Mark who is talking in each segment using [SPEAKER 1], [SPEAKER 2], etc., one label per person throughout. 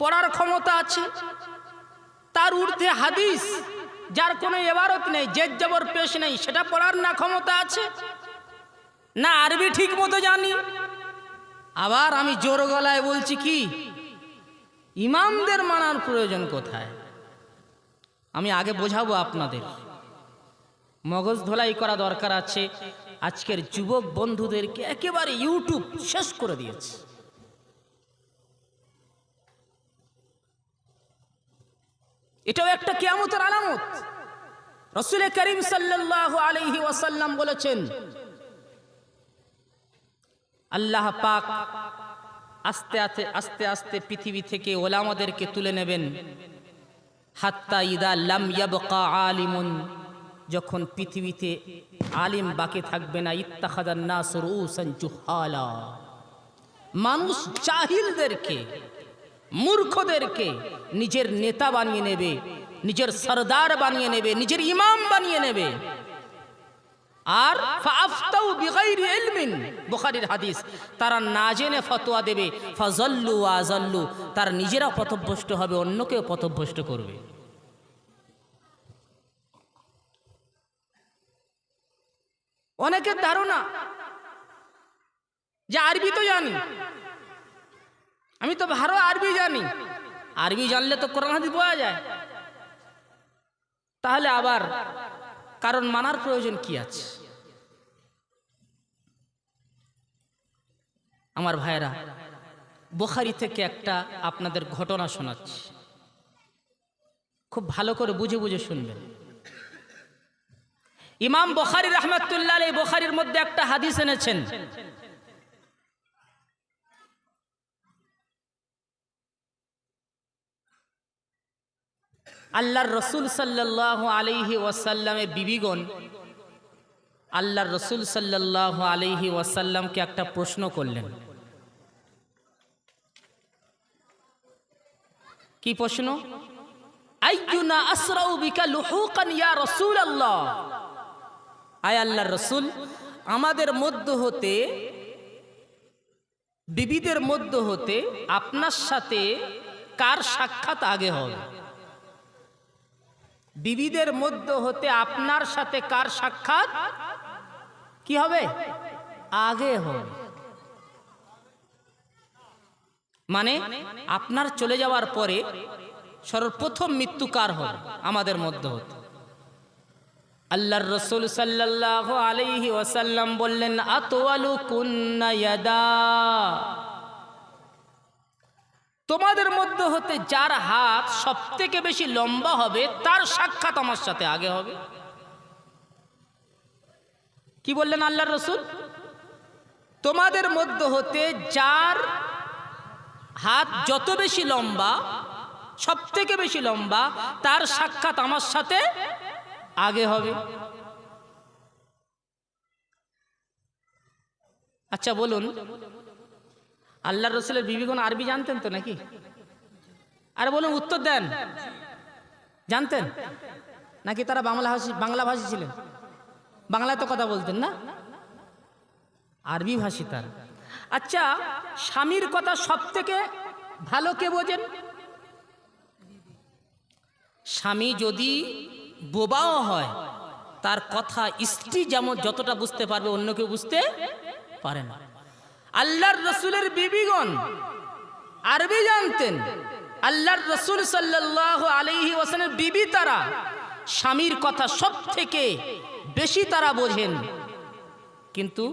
[SPEAKER 1] পড়ার ক্ষমতা আছে। তার ঊর্ধ্বে হাদিস, যার কোনো এবারত নেই, জেদ জবর পেশ নেই, সেটা পড়ার না ক্ষমতা আছে? না আরবি ঠিক মতো জানি। আবার আমি জোর গলায় বলছি কি, ইমামদের মানার প্রয়োজন কোথায়? আমি আগে বোঝাবো আপনাদের। মগজ ধোলাই করা দরকার আছে। আজকের যুবক বন্ধুদেরকে একেবারে ইউটিউব শেষ করে দিয়েছে। এটাও একটা কেয়ামতের আলামত। রসুল করিম সাল্লাল্লাহু আলাইহি ওয়াসাল্লাম বলেছেন, আল্লাহ পাক আস্তে আস্তে আস্তে আস্তে পৃথিবী থেকে ওলামাদেরকে তুলে নেবেন। হাত্তা ইদা লাম ইয়াবকা আলিমুন, যখন পৃথিবীতে আলিম বাকি থাকবে না ইত্তাখাদান নাস রুসান জুহালা। মানুষ জাহিলদেরকে মূর্খদেরকে নিজের নেতা বানিয়ে নেবে, নিজের সরদার বানিয়ে নেবে, নিজের ইমাম বানিয়ে নেবে। আর বুখারীর হাদিস, তারা না জেনে ফতোয়া দেবে, ফাজাল্লু আজাল্লু, তারা নিজেরা পথভ্রষ্ট হবে অন্যকেও পথভ্রষ্ট করবে। অনেকের ধারণা যে আরবি তো জানি আমি তো ভালো আরবি জানি। আরবি জানলে তো কোরআন হাদিস পাওয়া যায়। তাহলে আবার কারণ মানার প্রয়োজন কি আছে? আমার ভাইরা বোখারি থেকে একটা আপনাদের ঘটনা শোনাচ্ছি। খুব ভালো করে বুঝে বুঝে শুনবেন। ইমাম বোখারি রহমতুল্লাহ এই বোখারির মধ্যে একটা হাদিস এনেছেন। আল্লাহর রসুল সাল্লাহ আলাইহি ওয়াসাল্লামে বিবিগণ, আল্লাহর রসুল সাল্লাহ আলাইহি ওয়াসাল্লামকে একটা প্রশ্ন করলেন। কি প্রশ্ন? আইয়ুনা আসরাউ বিকা লুহুকান ইয়া রাসূলুল্লাহ। আয় আল্লাহর রসুল, আমাদের মধ্য হতে, বিবিদের মধ্য হতে আপনার সাথে কার সাক্ষাৎ আগে হবে? বিবিদের মধ্য হতে আপনার সাথে কার সাক্ষাৎ? কি হবে? আগে হবে। মানে আপনার চলে যাওয়ার পরে সর্বপ্রথম মৃত্যু কার হবে? আমাদের মধ্য হতে। আল্লাহর রসুল সাল্লাহ আলাইহি ওয়াসাল্লাম বললেন আতোয়ালু কুন্না ইয়াদা। তোমাদের মধ্যে হতে যার হাত সব থেকে বেশি লম্বা হবে, তার সাক্ষাৎ আমার সাথে আগে হবে। কি বললেন আল্লাহর রসুল? তোমাদের মধ্য হতে যার হাত যত বেশি লম্বা সব থেকে বেশি লম্বা, তার সাক্ষাৎ আমার সাথে আগে হবে। আচ্ছা বলুন। আল্লাহ রসুলের বিবিগণ আরবি জানতেন তো নাকি? আরে বলুন, উত্তর দেন। জানতেন? নাকি তারা বাংলা ভাষী বাংলা ভাষী ছিলেন? বাংলায় তো কথা বলতেন না? আরবি ভাষী তার। আচ্ছা স্বামীর কথা সব থেকে ভালো কে বোঝেন? স্বামী যদি বোবাও হয়, তার কথা স্ত্রী যেমন যতটা বুঝতে পারবে, অন্য কেউ বুঝতে পারে না। আল্লাহর রসুলের বিবিগণ। আরবি জানতেন। আল্লাহর রসুল সাল্লাহ আলহি ওসানের বিবি তারা। স্বামীর কথা সব থেকে বেশি তারা বোঝেন। কিন্তু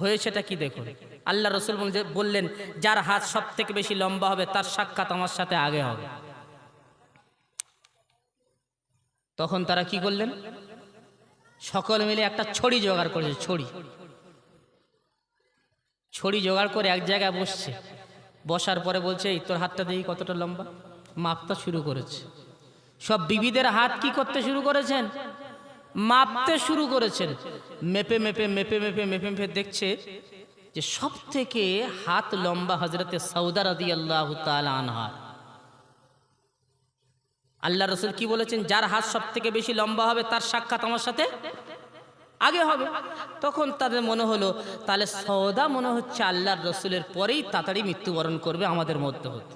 [SPEAKER 1] হয়েছেটা কি দেখুন? আল্লাহ রসুল বললেন যার হাত সব থেকে বেশি লম্বা হবে, তার সাক্ষাৎ আমার সাথে আগে হবে। তখন তারা কি করলেন? সকল মিলে একটা ছড়ি জোগাড় করেছে, ছড়ি। ছড়ি জোগাড় করে এক জায়গায় বসছে। বসার পরে বলছে, এই তোর হাতটা দেখি কতটা লম্বা। মাপটা শুরু করেছে। সব বিবিদের হাত কি করতে শুরু করেছেন? মাপতে শুরু করেছেন। মেপে মেপে মেপে মেপে মেপে মেপে দেখছে যে সব থেকে হাত লম্বা হজরতে সৌদার আদি আল্লাহ আনহার আল্লাহ রসুল কি বলেছেন? যার হাত সব থেকে বেশি লম্বা হবে তার সাক্ষাৎ আমার সাথে? আগে হবে। তখন তাদের মনে হলো, তাহলে সৌদা মনে হচ্ছে আল্লাহর রসুলের পরেই তাড়াতাড়ি মৃত্যুবরণ করবে আমাদের মধ্যে হতে।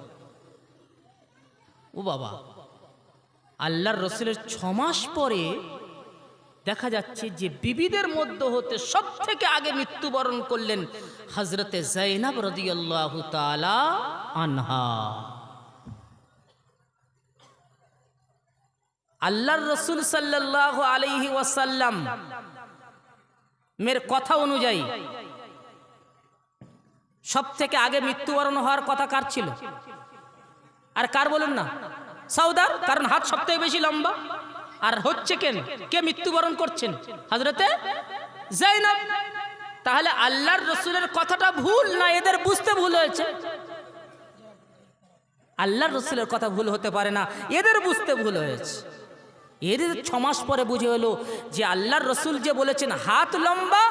[SPEAKER 1] ও বাবা, আল্লাহর রসুলের ছ মাস পরে দেখা যাচ্ছে যে বিবিদের মধ্যে হতে সব থেকে আগে মৃত্যুবরণ করলেন হজরতে জাইনাব রদিয়াল্লাহু তাআলা আনহা। আল্লাহর রসুল সাল্লাল্লাহু আলাইহি ওয়াসাল্লাম মের কথা অনুযায়ী সব থেকে আগে মৃত্যুবরণ হওয়ার কথা কার ছিল? আর কার বলুন না? সাউদার? কারণ হাত সব থেকে বেশি লম্বা। আর হচ্ছে কেন? কে মৃত্যুবরণ করছেন? হজরতে জাইনাব তাহলে আল্লাহর রসুলের কথাটা ভুল না? এদের বুঝতে ভুল হয়েছে। আল্লাহর রসুলের কথা ভুল হতে পারে না। এদের বুঝতে ভুল হয়েছে। এদের ছমাস পরে বুঝে হলো যে আল্লাহর রসুল যে বলেছেন, হাত লম্বা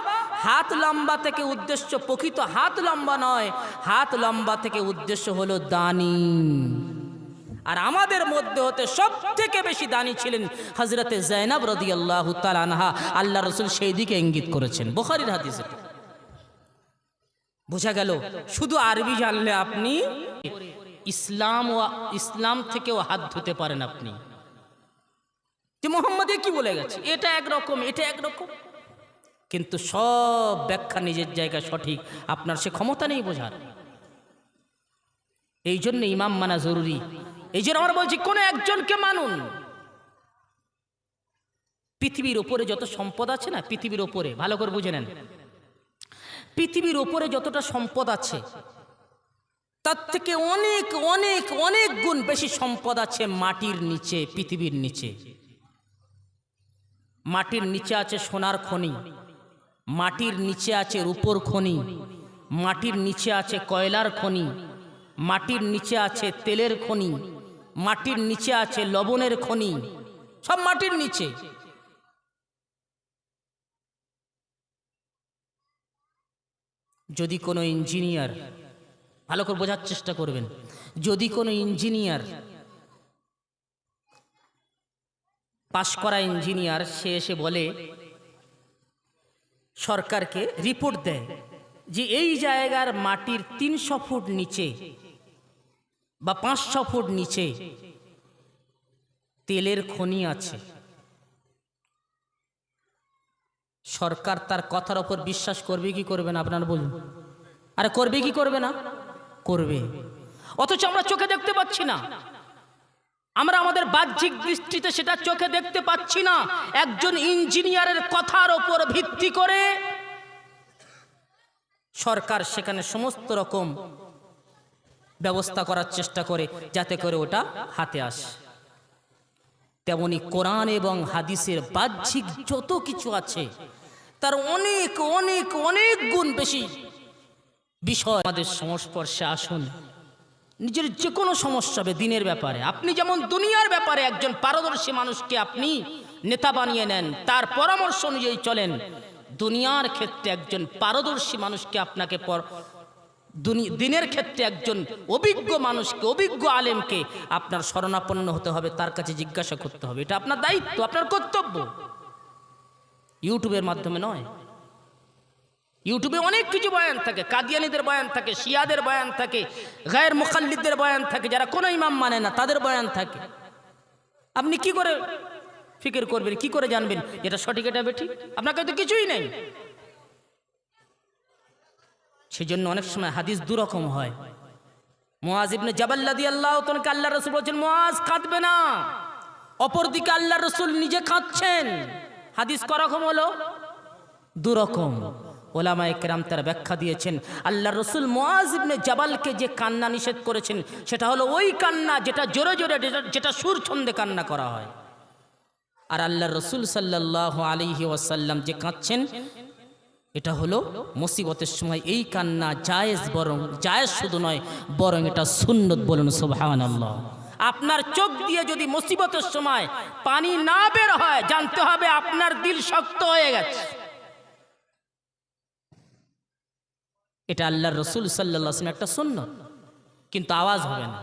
[SPEAKER 1] হাত লম্বা থেকে উদ্দেশ্য প্রকৃত হাত লম্বা নয়, হাত লম্বা থেকে উদ্দেশ্য হলো দানি। আর আমাদের মধ্যে হতে সব থেকে বেশি দানি ছিলেন হজরতে জৈনাব রদি আল্লাহ আনহা। আল্লাহ রসুল সেই দিকে ইঙ্গিত করেছেন। বোখারির হাদিস। বোঝা গেল, শুধু আরবি জানলে আপনি, ইসলাম ও ইসলাম থেকেও হাত ধুতে পারেন আপনি। যে মোহাম্মদ কি বলে গেছে? এটা একরকম এটা একরকম। কিন্তু সব ব্যাখ্যা নিজের জায়গায় সঠিক। আপনার সে ক্ষমতা নেই বোঝার। এই জন্য ইমাম মানা জরুরি। এই জন্য আমরা বলছি, কোনো একজনকে মানুন। পৃথিবীর ওপরে যত সম্পদ আছে না, পৃথিবীর ওপরে, ভালো করে বুঝে নেন। পৃথিবীর ওপরে যতটা সম্পদ আছে, তার থেকে অনেক অনেক অনেক গুণ বেশি সম্পদ আছে মাটির নিচে, পৃথিবীর নিচে। মাটির নিচে আছে সোনার খনি, মাটির নিচে আছে রূপোর খনি, মাটির নিচে আছে কয়লার খনি, মাটির নিচে আছে তেলের খনি, মাটির নিচে আছে লবণের খনি, সব মাটির নিচে। যদি কোনো ইঞ্জিনিয়ার, ভালো করে বোঝার চেষ্টা করবেন, যদি কোনো ইঞ্জিনিয়ার পাশ করা ইঞ্জিনিয়ার, সে এসে বলে, সরকারকে রিপোর্ট দেয় যে এই জায়গার মাটির তিনশো ফুট নিচে বা পাঁচশো ফুট নিচে তেলের খনি আছে। সরকার তার কথার ওপর বিশ্বাস করবে কি করবে না, আপনার বলুন। আরে করবে কি করবে না? করবে। অথচ আমরা চোখে দেখতে পাচ্ছি না। আমরা আমাদের বাহ্যিক দৃষ্টিতে সেটা চোখে দেখতে পাচ্ছি না। একজন ইঞ্জিনিয়ারের কথার ওপর ভিত্তি করে সরকার সেখানে সমস্ত রকম ব্যবস্থা করার চেষ্টা করে, যাতে করে ওটা হাতে আসে। তেমনি কোরআন এবং হাদিসের বাহ্যিক যত কিছু আছে, তার অনেক অনেক অনেক গুণ বেশি। বিষয় আমাদের সংস্পর্শে আসুন। নিজের যে কোনো সমস্যা হবে দিনের ব্যাপারে। আপনি যেমন দুনিয়ার ব্যাপারে একজন পারদর্শী মানুষকে আপনি নেতা বানিয়ে নেন, তার পরামর্শ অনুযায়ী চলেন, দুনিয়ার ক্ষেত্রে একজন পারদর্শী মানুষকে আপনাকে পর দিনের ক্ষেত্রে একজন অভিজ্ঞ মানুষকে, অভিজ্ঞ আলেমকে আপনার শরণাপন্ন হতে হবে, তার কাছে জিজ্ঞাসা করতে হবে। এটা আপনার দায়িত্ব, আপনার কর্তব্য। ইউটিউবের মাধ্যমে নয়। ইউটিউবে অনেক কিছু বয়ান থাকে, কাদিয়ানিদের বয়ান থাকে, শিয়াদের বয়ান থাকে, গায়ের মুখাল্লিদের বয়ান থাকে, যারা কোনো ইমাম মানে না, তাদের বয়ান থাকে। আপনি কি করে ফিকির করবেন, কি করে জানবেন এটা সঠিক, এটা বেঠিক? আপনার কাছে তো কিছুই নেই। সেই জন্য অনেক সময় হাদিস দুরকম হয়। মোয়াজ ইবনে জাবাল্লাদি আল্লাহ তোমাকে আল্লাহ রসুল বলছেন মোয়াজ কাঁদবে না। অপরদিকে আল্লাহ রসুল নিজে কাঁদছেন। হাদিস করকম হলো? দুরকম। ওলামা একরাম তার ব্যাখ্যা দিয়েছেন। আল্লাহ রসুল মোয়াজ ইবনে জাবালকে যে কান্না নিষেধ করেছেন, সেটা হলো ওই কান্না যেটা জোরে জোরে যেটা- সুর ছন্দে কান্না করা হয়। আর আল্লাহ রসুল সাল্লাহ আলিহি ওয়াসাল্লাম যে কাঁদছেন, এটা হলো মুসিবতের সময় এই কান্না জায়েজ বরং জায়েজ শুধু নয়, বরং এটা সুন্নত বলুন সুবহান আল্লাহ আপনার চোখ দিয়ে যদি মুসিবতের সময় পানি না বের হয়, জানতে হবে আপনার দিল শক্ত হয়ে গেছে। এটা আল্লাহর রসুল সাল্লাহ একটা সুন্নত। কিন্তু আওয়াজ হবে না।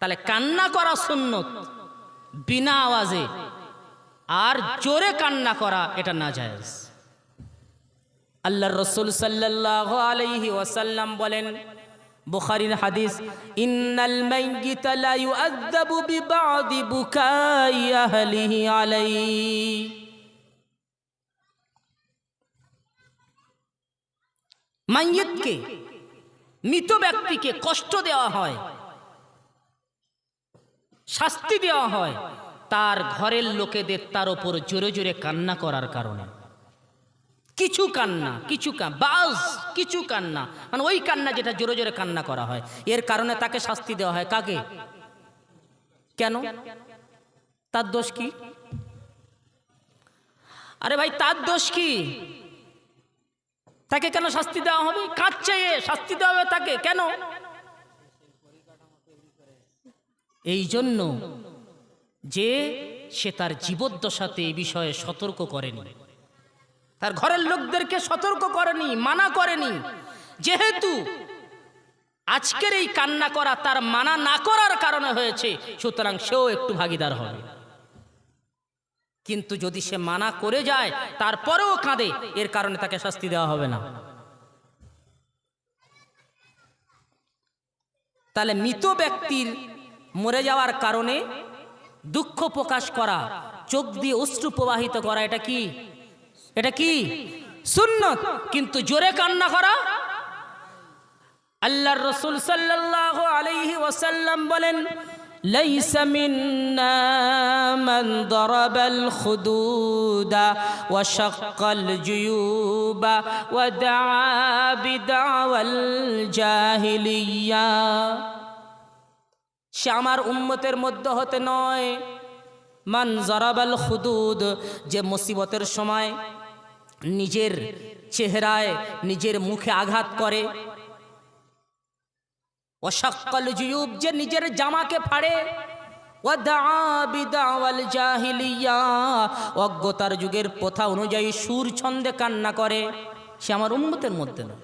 [SPEAKER 1] তাহলে কান্না করা সুন্নত। বিনা আওয়াজে আর জোরে কান্না করা এটা না জায়েজ আল্লাহ রসুল সাল্লাহ আলাইহি ওয়াসাল্লাম বলেন, বুখারীর হাদিস, ইন্নাল মাইয়িতা লা ইউআযাবু বিবাদি বুকাই আহলিহি আলাইহি। মাইয়িতকে, মৃত ব্যক্তিকে কষ্ট দেওয়া হয়, শাস্তি দেওয়া হয়, তার ঘরের লোকেদের তার ওপর জোরে জোরে কান্না করার কারণে। কিছু কান্না, কিছু বাস, কিছু কান্না মানে ওই কান্না যেটা জোরে জোরে কান্না করা হয়, এর কারণে তাকে শাস্তি দেওয়া হয়। কাকে? কেন? তার দোষ কি? আরে ভাই, তার দোষ কি? তাকে কেন শাস্তি দেওয়া হবে? কাঁদছে এ, শাস্তি দেওয়া হবে তাকে? কেন? এই জন্য যে সে তার জীবদ্দশাতে এই বিষয়ে সতর্ক করেনি তার ঘরের লোকদেরকে সতর্ক করেনি মানা করেনি যেহেতু আজকের এই কান্না করা তার মানা না করার কারণে হয়েছে সুতরাং সেও একটু ভাগিদার হবে। কিন্তু যদি সে মানা করে যায়, তারপরেও কাঁদে। এর কারণে তাকে শাস্তি দেওয়া হবে না। তাহলে মৃত ব্যক্তির মরে যাওয়ার কারণে দুঃখ প্রকাশ করা, চোখ দিয়ে অশ্রু প্রবাহিত করা, এটা কি? এটা কি? সুন্নত। কিন্তু জোরে কান্না করা? আল্লাহর রসুল সাল্লাল্লাহু আলাইহি ওয়াসাল্লাম বলেন ليس منا من ضرب الخدود وشق الجيوب ودعا بدعوى الجاهليه সে আমার উম্মতের মধ্যে হতে নয় মান জরাবাল খুদুদ যে মুসিবতের সময় নিজের চেহারায় নিজের মুখে আঘাত করে অসাক্কাল জুয়ুব যে নিজের জামাকে ফাড়ে অজ্ঞতার যুগের প্রথা অনুযায়ী সুর ছন্দে কান্না করে। সে আমার উন্মতের মধ্যে নয়।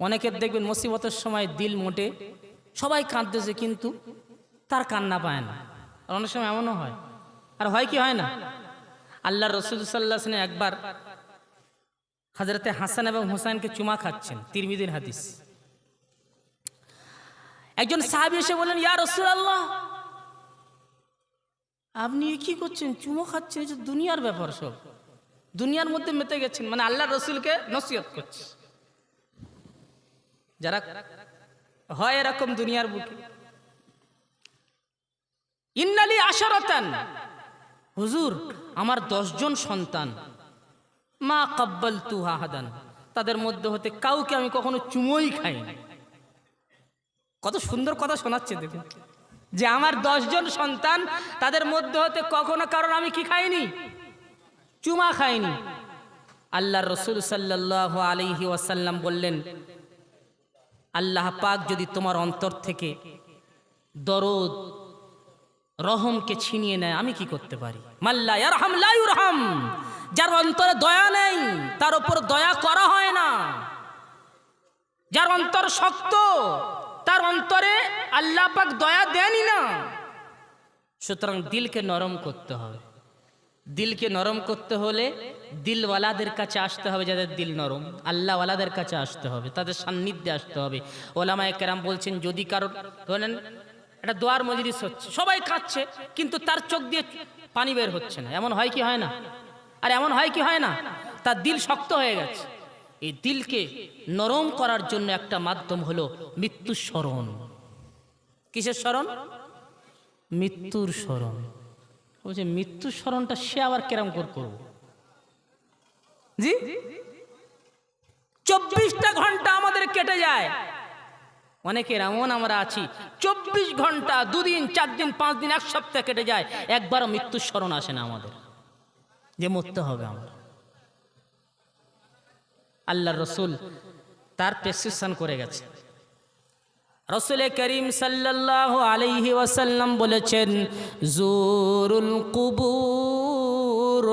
[SPEAKER 1] অনেকের দেখবেন মুসিবতের সময় দিল মোটে, সবাই কাঁদতেছে, কিন্তু তার কান্না পায় না। আর অনেক সময় এমনও হয়। আর হয় কি হয় না? আল্লাহ রসুল একবার হাজরতে হাসান এবং হুসাইনকে চুমা খাচ্ছেন তিরমিদিন হাদিস। একজন সাহাবি এসে বললেন, ইয়া রসুল আল্লাহ আপনি কি করছেন? চুমো খাচ্ছেন? যে দুনিয়ার ব্যাপার সব। দুনিয়ার মধ্যে মেতে গেছেন। মানে আল্লাহ রসুলকে নসিহত করছে। যারা হয় এরকম দুনিয়ার বুকে। ইন্নালি আশারতান হুজুর, আমার দশজন সন্তান। মা কাব্বাল তু হাহাদান তাদের মধ্যে হতে কাউকে আমি কখনো চুমোই খাইনি কত সুন্দর কথা শোনাচ্ছে দেখুন। যে আমার দশজন সন্তান, তাদের মধ্যে হতে কখনো কারণ আমি কি খাইনি? চুমা খাইনি। আল্লাহ রসুল সাল্লাহ আলহি ওয়াসাল্লাম বললেন, আল্লাহ পাক যদি তোমার অন্তর থেকে দরদ রহমকে ছিনিয়ে নেয়, আমি কি করতে পারি? মাল্লা ইয়ারহাম, লা ইউরহাম। যার অন্তরে দয়া নেই, তার উপর দয়া করা হয় না। যার অন্তর শক্ত, তার অন্তরে আল্লাহ পাক দয়া দেনই না। সুতরাং দিলকে নরম করতে হবে। দিলকে নরম করতে হলে দিলওয়ালাদের কাছে আসতে হবে যাদের দিল নরম। আল্লাহওয়ালাদের কাছে আসতে হবে, তাদের সান্নিধ্যে আসতে হবে। ওলামায় কেরাম বলছেন, যদি কারোর ধরেন একটা দোয়ার মজলিস হচ্ছে। সবাই কাঁদছে, কিন্তু তার চোখ দিয়ে পানি বের হচ্ছে না। এমন হয় কি হয় না? আর এমন হয় কি হয় না? তার দিল শক্ত হয়ে গেছে। এই দিলকে নরম করার জন্য একটা মাধ্যম হলো মৃত্যুর স্মরণ। কিসের স্মরণ? মৃত্যুর স্মরণ। বলছে মৃত্যুর স্মরণটা সে আবার কেরাম কর করব? জি? চব্বিশটা ঘণ্টা আমাদের কেটে যায়। অনেকের এমন আমরা আছি, চব্বিশ ঘণ্টা, দুদিন চার দিন পাঁচ দিন এক সপ্তাহ কেটে যায়, একবারও মৃত্যুর স্মরণ আসে না আমাদের। যে মরতে হবে আমরা। আল্লাহ রসুল তার প্রেসক্রিপশন করে গেছে। রসুল করিম সাল্লাহ আলাইহি ওয়াসাল্লাম বলেছেন, জুরুল কুবুর,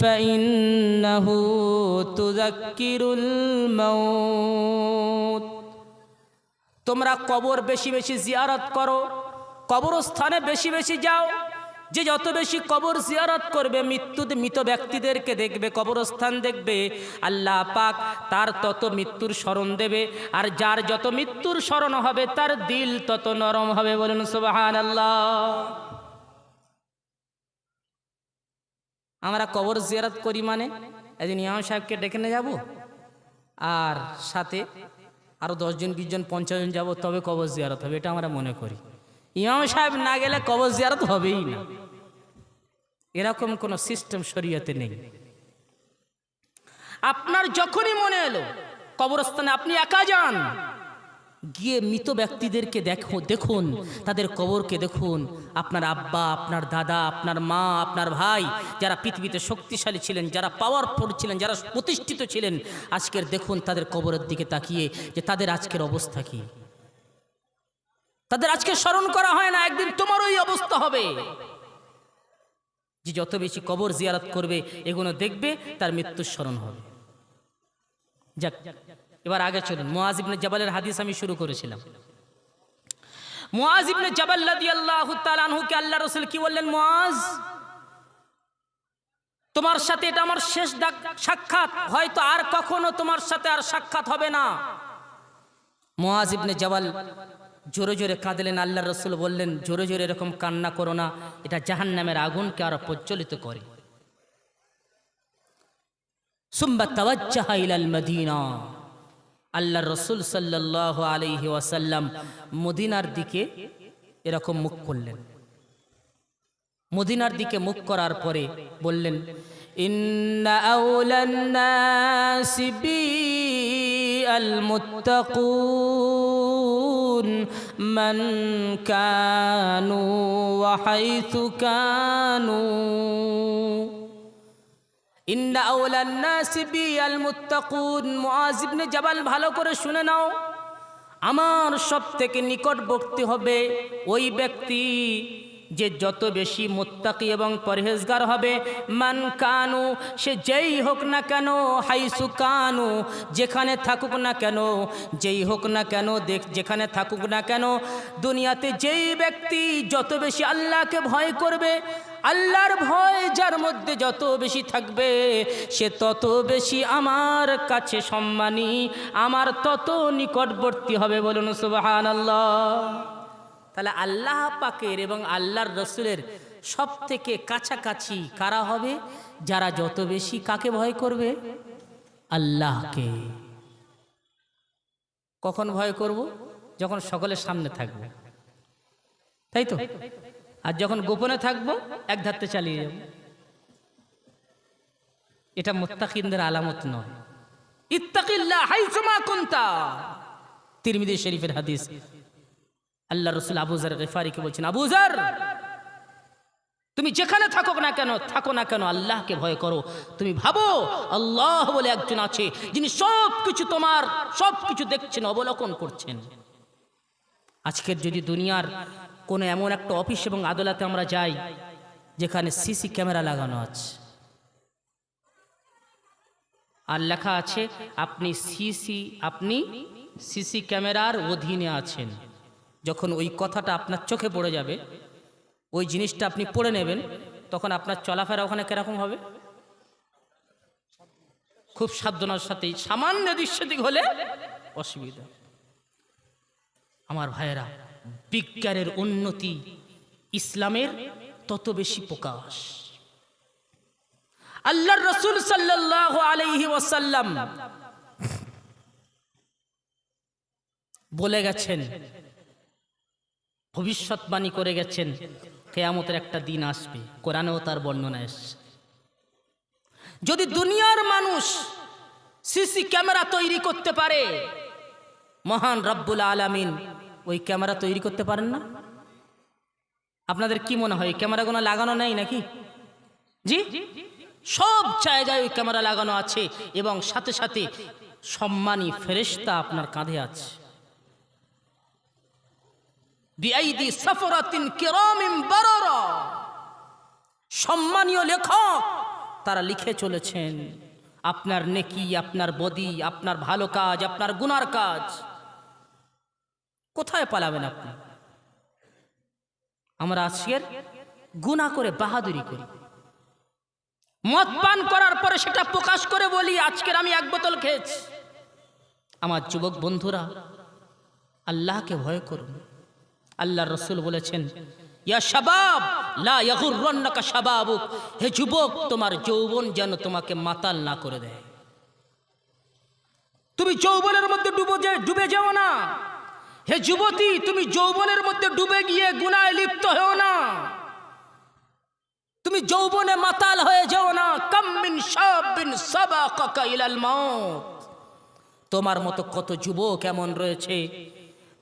[SPEAKER 1] ফাইন্নাহু তুযাক্কিরুল মাউত। তোমরা কবর বেশি বেশি জিয়ারত করো, কবরস্থানে বেশি বেশি যাও। যে যত বেশি কবর জিয়ারত করবে, মৃত্যু মৃত ব্যক্তিদেরকে দেখবে, কবরস্থান দেখবে, আল্লাহ পাক তার তত মৃত্যুর স্মরণ দেবে। আর যার যত মৃত্যুর স্মরণ হবে, তার দিল তত নরম হবে বলুন সুবাহান আল্লাহ আমরা কবর জিয়ারত করি মানে? একদিন ইমাম সাহেবকে ডেকে নিয়ে যাব? আর সাথে আরও দশজন, বিশজন পঞ্চাশ জন যাব, তবে কবর জিয়ারত হবে, এটা আমরা মনে করি। ইমাম সাহেব না গেলে কবর জিয়ারত হবেই না। এরকম কোনো সিস্টেম শরীয়তে নেই। আপনার যখনই মনে এলো, কবরস্থানে আপনি একা যান গিয়ে মৃত ব্যক্তিদেরকে দেখো, দেখুন, তাদের কবরকে দেখুন। আপনার আব্বা, আপনার দাদা, আপনার মা, আপনার ভাই, যারা পৃথিবীতে শক্তিশালী ছিলেন, যারা পাওয়ারফুল ছিলেন, যারা প্রতিষ্ঠিত ছিলেন, আজকের দেখুন তাদের কবরের দিকে তাকিয়ে যে তাদের আজকের অবস্থা কি। তাদের আজকে স্মরণ করা হয় না, একদিন তোমারও এই অবস্থা হবে। যে যত বেশি কবর জিয়ারত করবে, এগুলো দেখবে, তার মৃত্যুর স্মরণ হবে। যাক এবার আগে চলুন। মুআজিবনে জাবালের হাদিস আমি শুরু করেছিলাম। মুআজিবনে জাবাল রাদিয়াল্লাহু তাআলা আনহুকে আল্লাহ রসুল কি বললেন মোয়াজ তোমার সাথে এটা আমার শেষ সাক্ষাৎ। হয়তো আর কখনো তোমার সাথে আর সাক্ষাৎ হবে না। মুআজ ইবনে জাবাল জোরে জোরে কাঁদলেন। আল্লাহ রসুল বললেন, জোরে জোরে এরকম কান্না করো না। এটা জাহান্নামের আগুনকে আরও প্রজ্বলিত করে। সুম্বা তাওয়াজ্জাহা ইলাল মদিনা। আল্লাহ রসুল সাল্লাল্লাহু আলাইহি ওয়াসাল্লাম মদিনার দিকে এরকম মুখ করলেন। মদিনার দিকে মুখ করার পরে বললেন, ইন্না আউলান নাসি বি ইন্না আল জাবাল ভালো করে শুনে নাও। আমার সব থেকে নিকটবর্তী হবে ওই ব্যক্তি যে যত বেশি মোত্তাকি এবং পরহেজগার হবে, মান কানু, সে যেই হোক না কেন, হাইসু কানু, যেখানে থাকুক না কেন, যেই হোক না কেন, দেখ, যেখানে থাকুক না কেন, দুনিয়াতে যেই ব্যক্তি যত বেশি আল্লাহকে ভয় করবে আল্লাহর ভয় যার মধ্যে যত বেশি থাকবে, সে তত বেশি আমার কাছে সম্মানী, আমার তত নিকটবর্তী হবে বলুন সুবাহান আল্লাহ তাহলে আল্লাহ পাকের এবং আল্লাহর রসুলের সব থেকে কাছাকাছি কারা হবে? যারা যত বেশি কাকে ভয় করবে? আল্লাহকে। কখন ভয় করব? যখন সকলের সামনে থাকবে। তাই তো? আর যখন গোপনে থাকব, এক ধারতে চালিয়ে যাব। এটা মোত্তাকিনদের আলামত নয়। ইত্তাকিল্লাহ হাইসুমা কুনতা। তিরমিজি শরীফের হাদিস। আবুজার গেফারিকে বলছেন আবুজার তুমি যেখানে থাকো না কেন, থাকো না কেন, আল্লাহকে ভয় করো। তুমি ভাবো, আল্লাহ বলে একজন আছে, যিনি সব কিছু তোমার সব কিছু দেখছেন, অবলোকন করছেন। আজকের যদি দুনিয়ার কোনো এমন একটা অফিস এবং আদালতে আমরা যাই যেখানে সিসি ক্যামেরা লাগানো আছে। আর লেখা আছে, আপনি সিসি আপনি সিসি ক্যামেরার অধীনে আছেন। যখন ওই কথাটা আপনার চোখে পড়ে যাবে, ওই জিনিসটা আপনি পড়ে নেবেন, তখন আপনার চলাফেরা ওখানে কীরকম হবে? খুব সাবধানের সাথে, সামান্য দৃশ্যদিক হলে অসুবিধা। আমার ভাইয়েরা বিজ্ঞানের উন্নতি ইসলামের তত বেশি প্রকাশ। আল্লাহর রসুল সাল্লাল্লাহু আলাইহি ওয়াসাল্লাম বলে গেছেন, ভবিষ্যৎবাণী করে গেছেন, কেয়ামতের একটা দিন আসবে, কোরআনেও তার বর্ণনা এসছে। যদি দুনিয়ার মানুষ সিসি ক্যামেরা তৈরি করতে পারে, মহান রব্বুল আলামিন ওই ক্যামেরা তৈরি করতে পারেন না? আপনাদের কি মনে হয় ক্যামেরাগুলো লাগানো নেই নাকি? জি? সব জায়গায় ওই ক্যামেরা লাগানো আছে এবং সাথে সাথে সম্মানী ফেরেশতা আপনার কাঁধে আছে। সম্মানীয় লেখক, তারা লিখে চলেছেন, আপনার নেকি, আপনার বদি, আপনার ভালো কাজ, আপনার গুনার কাজ। কোথায় পালাবেন আপনি? আমরা আজকের গুণা করে বাহাদুরি করি। মদ পান করার পরে সেটা প্রকাশ করে বলি, আজকের আমি এক বোতল খেয়েছি। আমার যুবক বন্ধুরা, আল্লাহকে ভয় করুন আল্লাহ রসুল বলেছেন, ইয়া শাবাব, লা হে যুবক, তোমার যৌবন যেন তোমাকে মাতাল না করে দেয়। তুমি যৌবনের মধ্যে ডুবে ডুবে যাও না। হে যুবতী, তুমি যৌবনের মধ্যে ডুবে গিয়ে গুনায় লিপ্ত হও না। তুমি যৌবনে মাতাল হয়ে যাও না। কাম্মিন শাবিন সাবাকাকা ইলাল মাউত। তোমার মতো কত যুবক এমন রয়েছে,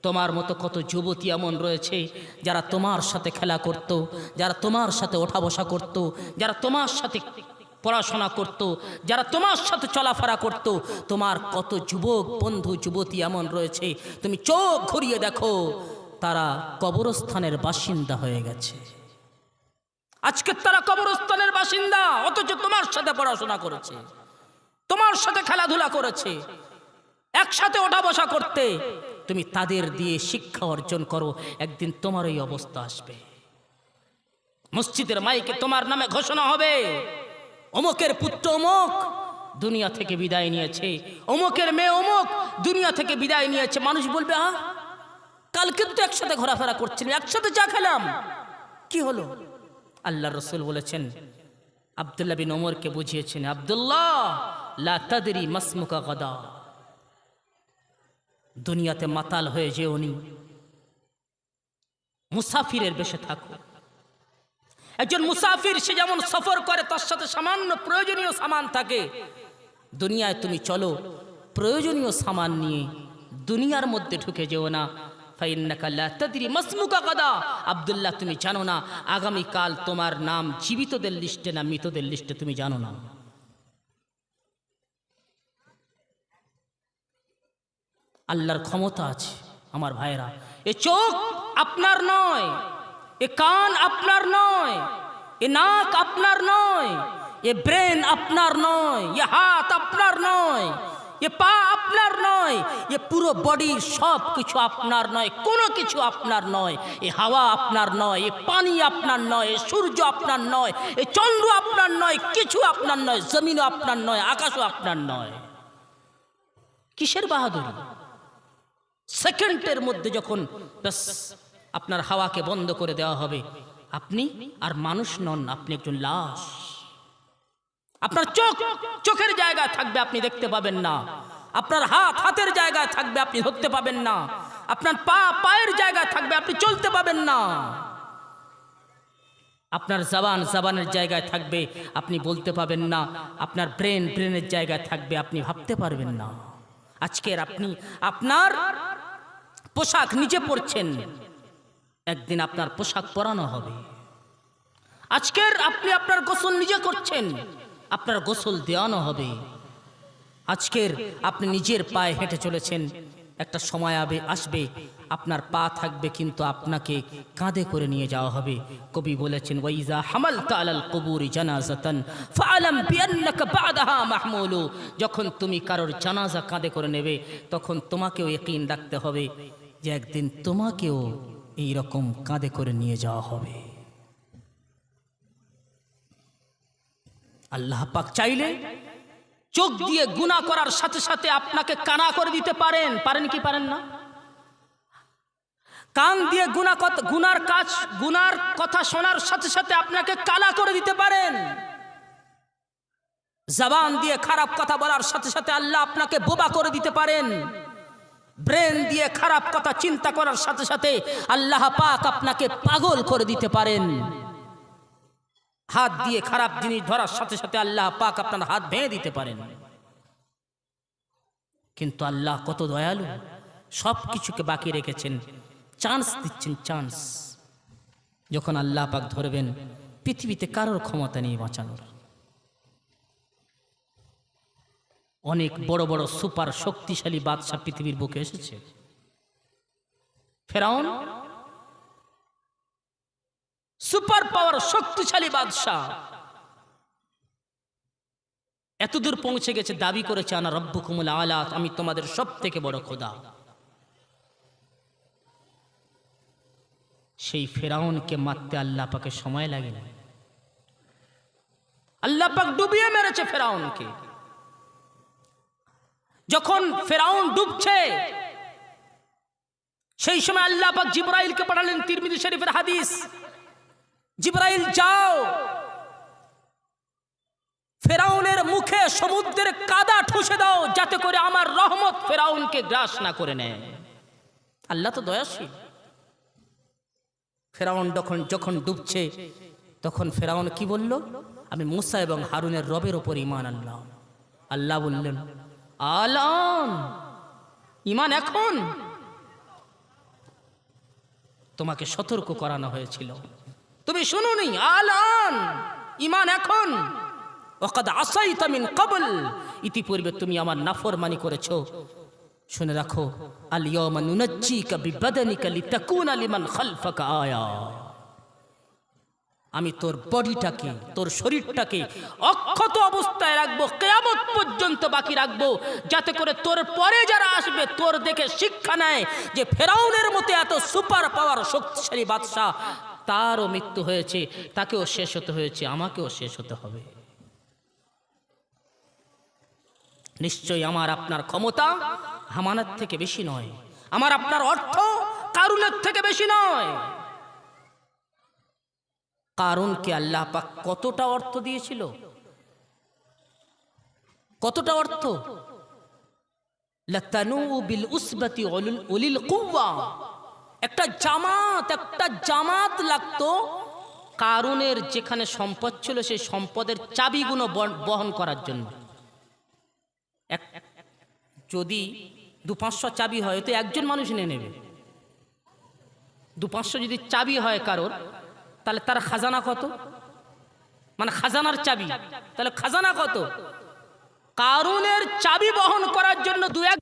[SPEAKER 1] তোমার মতো কত যুবতী এমন রয়েছে, যারা তোমার সাথে খেলা করত, যারা তোমার সাথে ওঠা বসা করত, যারা তোমার সাথে পড়াশোনা করত, যারা তোমার সাথে চলাফেরা করত, তোমার কত যুবক, বন্ধু, যুবতী এমন রয়েছে, তুমি চোখ ঘুরিয়ে দেখো, তারা কবরস্থানের বাসিন্দা হয়ে গেছে। আজকে তারা কবরস্থানের বাসিন্দা, অথচ তোমার সাথে পড়াশোনা করেছে, তোমার সাথে খেলাধুলা করেছে, একসাথে ওঠা বসা করতে, তুমি তাদের দিয়ে শিক্ষা অর্জন করো, একদিন তোমার এই অবস্থা আসবে। মসজিদের মাইকে তোমার নামে ঘোষণা হবে। অমুকের পুত্র অমুক দুনিয়া থেকে বিদায় নিয়েছে। অমুকের মেয়ে অমুক দুনিয়া থেকে বিদায় নিয়েছে। মানুষ বলবে আ কালকে তো একসাথে ঘোরাফেরা করছিলেন একসাথে চা খেলাম। কি হলো? আল্লাহ রসুল বলেছেন, আবদুল্লাহ বিন ওমরকে বুঝিয়েছেন, আবদুল্লাহ, লা তাদরি মাসমুকা গদা। দুনিয়াতে মাতাল হয়ে যে উনি মুসাফিরের বেশে থাকো। একজন মুসাফির, সে যেমন সফর করে, তার সাথে সামান্য প্রয়োজনীয় সামান থাকে। দুনিয়ায় তুমি চলো, প্রয়োজনীয় সামান নিয়ে দুনিয়ার মধ্যে ঢুকে যেও না। আব্দুল্লাহ, তুমি জানো না, আগামীকাল তোমার নাম জীবিতদের লিস্টে না মৃতদের লিস্টে তুমি জানো না। আল্লাহর ক্ষমতা আছে, আমার ভাইরা এ চোখ আপনার নয় এ কান আপনার নয় এ নাক আপনার নয় এ ব্রেন আপনার নয় এ হাত আপনার নয় এ পা আপনার নয় এ পুরো বডির সব কিছু আপনার নয় কোনো কিছু আপনার নয় এ হাওয়া আপনার নয় এ পানি আপনার নয় এ সূর্য আপনার নয় এ চন্দ্র আপনার নয় কিছু আপনার নয় জমিনও আপনার নয় আকাশও আপনার নয় কিসের বাহাদুরি সেকেন্ডের মধ্যে যখন আপনার হাওয়াকে বন্ধ করে দেওয়া হবে। আপনি আর মানুষ নন, আপনি একজন লাশ। আপনার চোখ চোখের জায়গায় থাকবে, আপনি দেখতে পাবেন না। আপনার হাত হাতের জায়গায় থাকবে, আপনি ধরতে পাবেন না। আপনার পা পায়ের জায়গায় থাকবে, আপনি চলতে পাবেন না। আপনার জবান জবানের জায়গায় থাকবে, আপনি বলতে পাবেন না। আপনার ব্রেন ব্রেনের জায়গায় থাকবে, আপনি ভাবতে পারবেন না। আজকের আপনি, আপনার পোশাক নিজে পরছেন। একদিন আপনার পোশাক পরানো হবে। আজকের আপনি আপনার গোসল নিজে করছেন, আপনার গোসল দেওয়ানো হবে। আজকের আপনি নিজের পায়ে হেঁটে চলেছেন, একটা সময় আবে আসবে, আপনার পা থাকবে কিন্তু আপনাকে কাঁধে করে নিয়ে যাওয়া হবে। কবি বলেছেন, ওয়াইজা হামাল তালাল কবুরি জানাজাতান ফালাম বিআন্নাকা বাদাহা মাহমুলু। যখন তুমি কারোর জানাজা কাঁধে করে নেবে, তখন তোমাকেও ইকিন রাখতে হবে যে একদিন তোমাকেও এই রকম কাঁধে করে নিয়ে যাওয়া হবে। আল্লাহ পাক চাইলে চোখ দিয়ে গুণা করার সাথে সাথে আপনাকে কানা করে দিতে পারেন। পারেন কি পারেন না? কান দিয়ে গুণা গুনার কাজ, গুনার কথা শোনার সাথে সাথে আপনাকে কালা করে দিতে পারেন। জবান দিয়ে খারাপ কথা বলার সাথে সাথে আল্লাহ আপনাকে বোবা করে দিতে পারেন। ব্রেন দিয়ে খারাপ কথা চিন্তা করার সাথে সাথে আল্লাহ পাক আপনাকে পাগল করে দিতে পারেন। হাত দিয়ে খারাপ জিনিস ধরার সাথে সাথে আল্লাহ পাক আপনার হাত ভেঙে দিতে পারেন। কিন্তু আল্লাহ কত দয়ালু, সব কিছুকে বাকি রেখেছেন চান্স দিচ্ছেন চান্স যখন আল্লাহ পাক ধরবেন, পৃথিবীতে কারোর ক্ষমতা নেই বাঁচানোর। অনেক বড় বড় সুপার শক্তিশালী বাদশাহ পৃথিবীর বুকে এসেছে। ফেরাউন, সুপার পাওয়ার শক্তিশালী বাদশাহ। এতদূর পৌঁছে গেছে, দাবি করেছে, আনা রব্বুকুমুল আলাত আমি তোমাদের সব থেকে বড় খোদা। সেই ফেরাউনকে মারতে আল্লাহ পাকে সময় লাগেনি। আল্লাহ পাক ডুবিয়ে মেরেছে ফেরাউনকে। যখন ফেরাউন ডুবছে, সেই সময় আল্লাহ পাক জিব্রাইলকে পাঠালেন তিরমিজি শরীফের হাদিস। জিব্রাইল, যাও। ফেরাউনের মুখে সমুদ্রের কাদা ঠুসে দাও, যাতে করে আমার রহমত ফেরাউনকে গ্রাস না করে নেয়। আল্লাহ তো দয়াশীল। ফেরাউন যখন যখন ডুবছে, তখন ফেরাউন কি বলল? আমি মুসা এবং হারুনের রবের ওপর ইমান আনলাম। আল্লাহ বললেন আলাম। ইমান এখন। তোমাকে সতর্ক করানো হয়েছিল। তুমি শুনুনি আলান ইমান এখন। ওকাদ আসাই তামিন কবল। ইতিপূর্বে তুমি আমার নাফরমানি করেছ। শুনে রাখো আলিয়মা নুনাজ্জিকা বিবাদানিকা লিতাকুনা লিমান খালফাকা আয়া। আমি তোর বডিটাকে, তোর শরীরটাকে অক্ষত অবস্থায় রাখব, কেয়ামত পর্যন্ত বাকি রাখব, যাতে করে তোর পরে যারা আসবে, তোর দেখে শিক্ষা নেয় যে ফেরাউনের মতো এত সুপার পাওয়ার শক্তিশালী বাদশাহ তারও মৃত্যু হয়েছে, তাকেও শেষ হতে হয়েছে, আমাকেও শেষ হতে হবে। নিশ্চয়ই আমার আপনার ক্ষমতা হামানের থেকে বেশি নয়, আমার আপনার অর্থ কারুনের থেকে বেশি নয়। কারণকে আল্লাহ পাক কতটা অর্থ দিয়েছিল? কতটা অর্থ? বিল উসবাতি উলিল কুওয়া। একটা জামাত একটা জামাত লাগতো কারণের যেখানে সম্পদ ছিল সেই সম্পদের চাবিগুলো বহন করার জন্য। এক, যদি দু পাঁচশো চাবি হয়, তো একজন মানুষ নিয়ে নেবে। দু পাঁচশো যদি চাবি হয় কারোর তাহলে তার খাজানা কত? মানে খাজানার চাবি। তাহলে খাজানা কত? কারুনের চাবি বহন করার জন্য দু এক